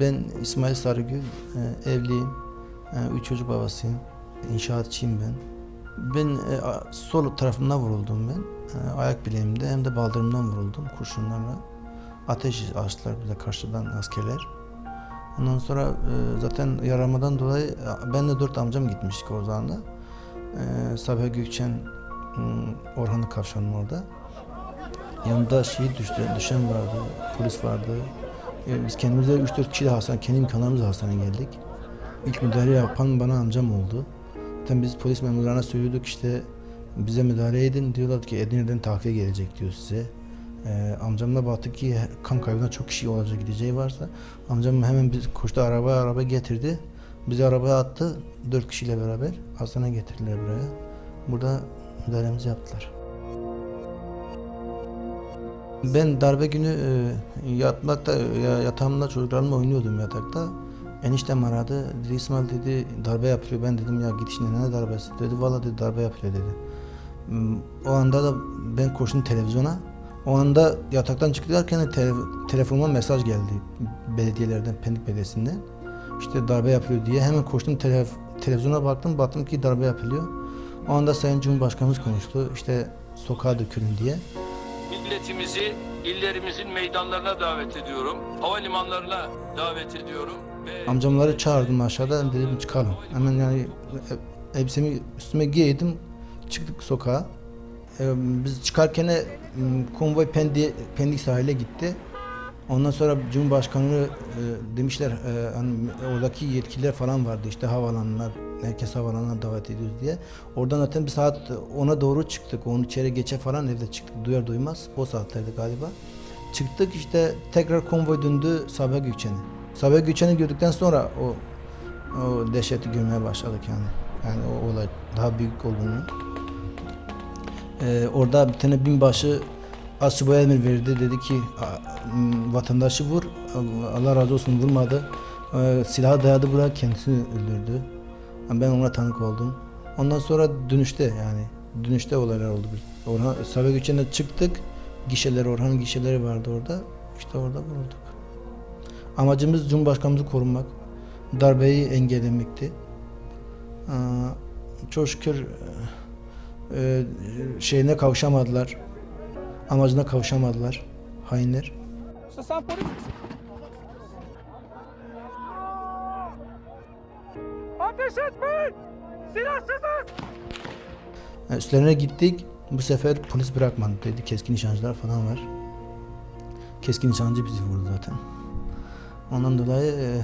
Ben İsmail Sarıgül, e, evliyim. E, Üç çocuk babasıyım. İnşaatçıyım ben. Ben e, sol tarafımdan vuruldum ben. Ayak bileğimde hem de baldırımdan vuruldum kurşunlarla. Ateş açtılar bize karşıdan askerler. Ondan sonra zaten yaramadan dolayı ben de dört amcam gitmiştik o zaman da. E, Sabiha Gökçen, m, Orhanlı Kavşan'ın orada. Yanımda şehit düştü, düşen vardı, polis vardı. E, biz kendimize 3-4 kişi de hastane, kendi imkanlarımızla hastaneye geldik. İlk müdahale yapan bana amcam oldu. Zaten biz polis memurlarına söylüyorduk işte bize müdahale edin. Diyorlar ki Edirne'den tahliye gelecek diyor size. Ee, amcamla baktık ki kan kaybına çok kişi olacak gideceği varsa amcam hemen biz koştu araba araba getirdi. Bizi arabaya attı. Dört kişiyle beraber hastaneye getirdiler buraya. Burada müdahalemizi yaptılar. Ben darbe günü e, yatmakta ya- yatağımda çocuklarımla oynuyordum yatakta. Eniştem aradı. Dedi İsmail dedi darbe yapılıyor. Ben dedim ya git işine ne darbesi? Dedi valla dedi darbe yapılıyor dedi. Hmm, O anda da ben koştum televizyona. O anda yataktan çıkarken tele- telefonuma mesaj geldi belediyelerden, Pendik Belediyesi'nden. İşte darbe yapılıyor diye hemen koştum telef- televizyona baktım baktım ki darbe yapılıyor. O anda Sayın Cumhurbaşkanımız konuştu. İşte sokağa dökülün diye. Milletimizi illerimizin meydanlarına davet ediyorum. Havalimanlarına davet ediyorum. Ve Amcamları çağırdım aşağıda dedim çıkalım. Hemen yani e- elbisemi üstüme giydim çıktık sokağa. E, Biz çıkarken e, konvoy Pendik, Pendik sahile gitti. Ondan sonra Cumhurbaşkanı e, demişler e, hani oradaki yetkililer falan vardı işte havalanlar herkes havalanına davet ediyoruz diye. Oradan zaten bir saat ona doğru çıktık. Onu içeri geçe falan evde çıktık. Duyar duymaz o saatlerde galiba. Çıktık işte tekrar konvoy döndü Sabiha Gökçen'e. Sabiha Gökçen'i gördükten sonra o o dehşeti görmeye başladık yani. Yani o olay daha büyük olduğunu. Ee, orada bir tane binbaşı Asubay emir verdi. Dedi ki "A- m, vatandaşı vur. Allah- razı olsun vurmadı. Ee, silahı dayadı buraya kendisini öldürdü. Ben ona tanık oldum. Ondan sonra dönüşte yani dönüşte olaylar oldu. Orhan, Sabiha Gökçen'e çıktık. Gişeleri, Orhan'ın gişeleri vardı orada. İşte orada vurulduk. Amacımız Cumhurbaşkanımızı korumak. Darbeyi engellemekti. Çok şükür e, e, şeyine kavuşamadılar. Amacına kavuşamadılar. Hainler. İşte sen polis misin? Ateş etmeyin! Silahsızız! Yani üstlerine gittik. Bu sefer polis bırakmadı dedi. Keskin nişancılar falan var. Keskin nişancı bizi vurdu zaten. Ondan dolayı e,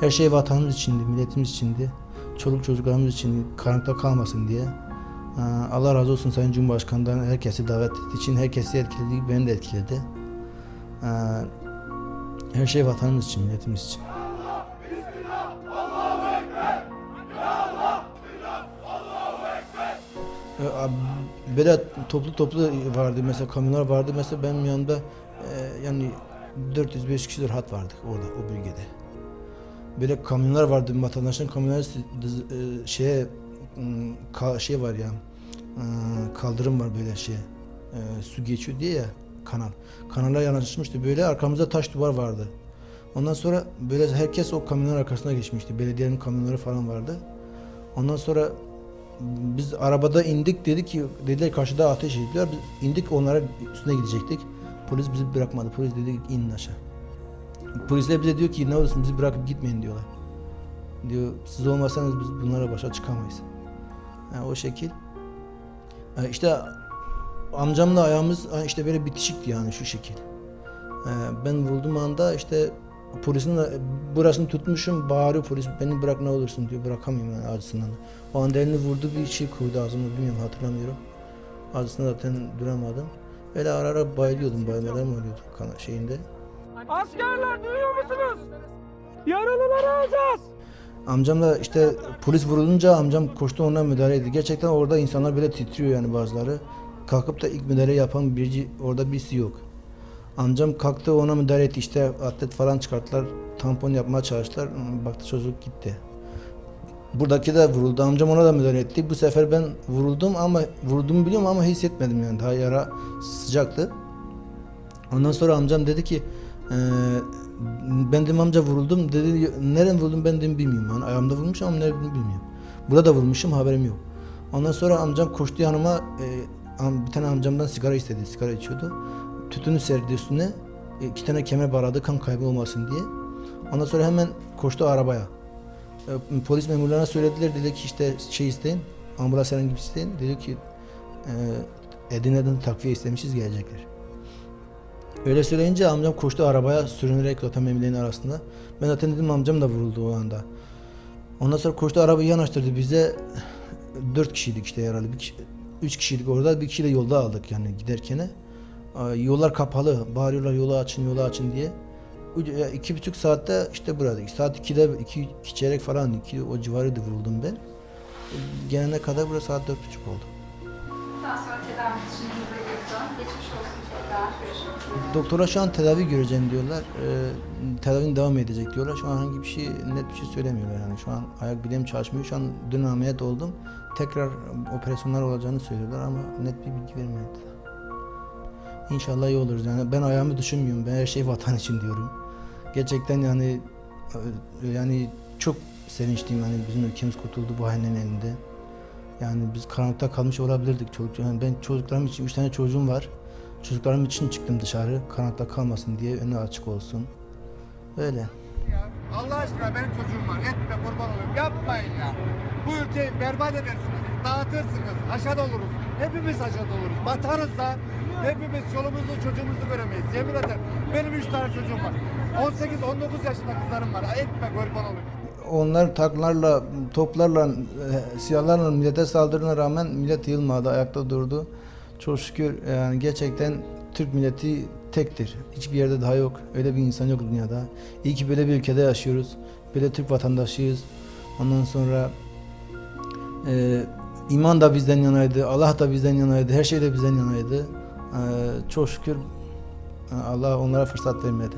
her şey vatanımız içindi, milletimiz içindi. Çoluk çocuklarımız için karanlıkta kalmasın diye. Allah razı olsun Sayın Cumhurbaşkanı'ndan herkesi davet ettiği için herkesi etkiledi, beni de etkiledi. Her şey vatanımız için, milletimiz için. E, Böyle toplu toplu vardı mesela kamyonlar vardı mesela benim yanımda e, yani 400-500 kişi rahat vardık orada o bölgede. Böyle kamyonlar vardı vatandaşın kamyonları e, şeye şey var ya e, kaldırım var böyle şey e, su geçiyor diye ya kanal. Kanala yanaşmıştı böyle arkamızda taş duvar vardı. Ondan sonra böyle herkes o kamyonların arkasına geçmişti. Belediyenin kamyonları falan vardı. Ondan sonra biz arabada indik dedi ki dediler karşıda ateş ediyorlar. Biz indik onlara üstüne gidecektik. Polis bizi bırakmadı. Polis dedi inin aşağı. Polisler bize diyor ki ne olursun bizi bırakıp gitmeyin diyorlar. Diyor siz olmasanız biz bunlara başa çıkamayız. Yani o şekil. Yani işte amcamla ayağımız işte böyle bitişikti yani şu şekil. Ee, ben vurduğum anda işte polisin burasını tutmuşum bağırıyor polis beni bırak ne olursun diyor bırakamıyorum yani acısından. O anda elini vurdu bir şey koydu ağzıma bilmiyorum hatırlamıyorum. Acısına zaten duramadım. Öyle ara ara bayılıyordum bayılmalarım oluyordu şeyinde. Askerler duyuyor musunuz? Yaralıları alacağız! Amcamla işte polis vurulunca amcam koştu ona müdahale etti. Gerçekten orada insanlar böyle titriyor yani bazıları. Kalkıp da ilk müdahale yapan birisi orada birisi yok. Amcam kalktı ona müdahale etti işte atlet falan çıkarttılar. Tampon yapmaya çalıştılar. Baktı çocuk gitti. Buradaki de vuruldu. Amcam ona da müdahale etti. Bu sefer ben vuruldum ama vurulduğumu biliyorum ama hissetmedim yani. Daha yara sıcaktı. Ondan sonra amcam dedi ki "Ee, Ben dedim amca vuruldum. Dedi nereden vuruldum ben dedim bilmiyorum. Yani ayağımda vurmuş ama nereden bilmiyorum. Burada da vurmuşum haberim yok. Ondan sonra amcam koştu yanıma. e, bir tane amcamdan sigara istedi. Sigara içiyordu. Tütünü serdi üstüne. E, iki tane kemer bağladı kan kaybı olmasın diye. Ondan sonra hemen koştu arabaya. E, polis memurlarına söylediler. Dedi ki işte şey isteyin. Ambulans herhangi bir isteyin. Dedi ki e, Edirne'den takviye istemişiz gelecekler. Öyle söyleyince amcam koştu arabaya sürünerek zaten memleğin arasında. Ben zaten dedim amcam da vuruldu o anda. Ondan sonra koştu arabayı yanaştırdı bize. Dört kişiydik işte herhalde. Bir kişi, üç kişiydik orada. Bir kişi de yolda aldık yani giderken. Yollar kapalı. Bağırıyorlar yolu açın yolu açın diye. İki buçuk saatte işte buradayız. Saat 2'de iki, iki çeyrek falan iki o civarıydı vuruldum ben. Gelene kadar burası saat dört buçuk oldu. Daha sonra tedavi için geleceğim. Geçmiş olsun tekrar. Doktora şu an tedavi göreceğim diyorlar. Ee, tedavinin devam edecek diyorlar. Şu an herhangi bir şey net bir şey söylemiyorlar yani. Şu an ayak bileğim çalışmıyor. Şu an dün ameliyat oldum. Tekrar operasyonlar olacağını söylüyorlar ama net bir bilgi vermediler. İnşallah iyi oluruz yani. Ben ayağımı düşünmüyorum. Ben her şey vatan için diyorum. Gerçekten yani e, yani çok sevinçliyim yani bizim ülkemiz kurtuldu bu hainin elinde. Yani biz karanlıkta kalmış olabilirdik çocuk. Yani ben çocuklarım için üç tane çocuğum var. Çocuklarım için çıktım dışarı. Karanlıkta kalmasın diye önü açık olsun. Öyle. ya. Allah aşkına benim çocuğum var. Etme kurban olayım. Yapmayın ya. Bu ülkeyi berbat edersiniz. Dağıtırsınız. Haşat oluruz. Hepimiz haşat oluruz. Batarız da hepimiz çoluğumuzu çocuğumuzu göremeyiz. Yemin ederim. Benim üç tane çocuğum var. 18-19 yaşında kızlarım var. Etme kurban olayım. Onlar taklarla, toplarla, e, silahlarla millete saldırına rağmen millet yılmadı, ayakta durdu. Çok şükür yani gerçekten Türk milleti tektir. Hiçbir yerde daha yok. Öyle bir insan yok dünyada. İyi ki böyle bir ülkede yaşıyoruz. Böyle Türk vatandaşıyız. Ondan sonra e, iman da bizden yanaydı, Allah da bizden yanaydı, her şey de bizden yanaydı. E, çok şükür e, Allah onlara fırsat vermedi.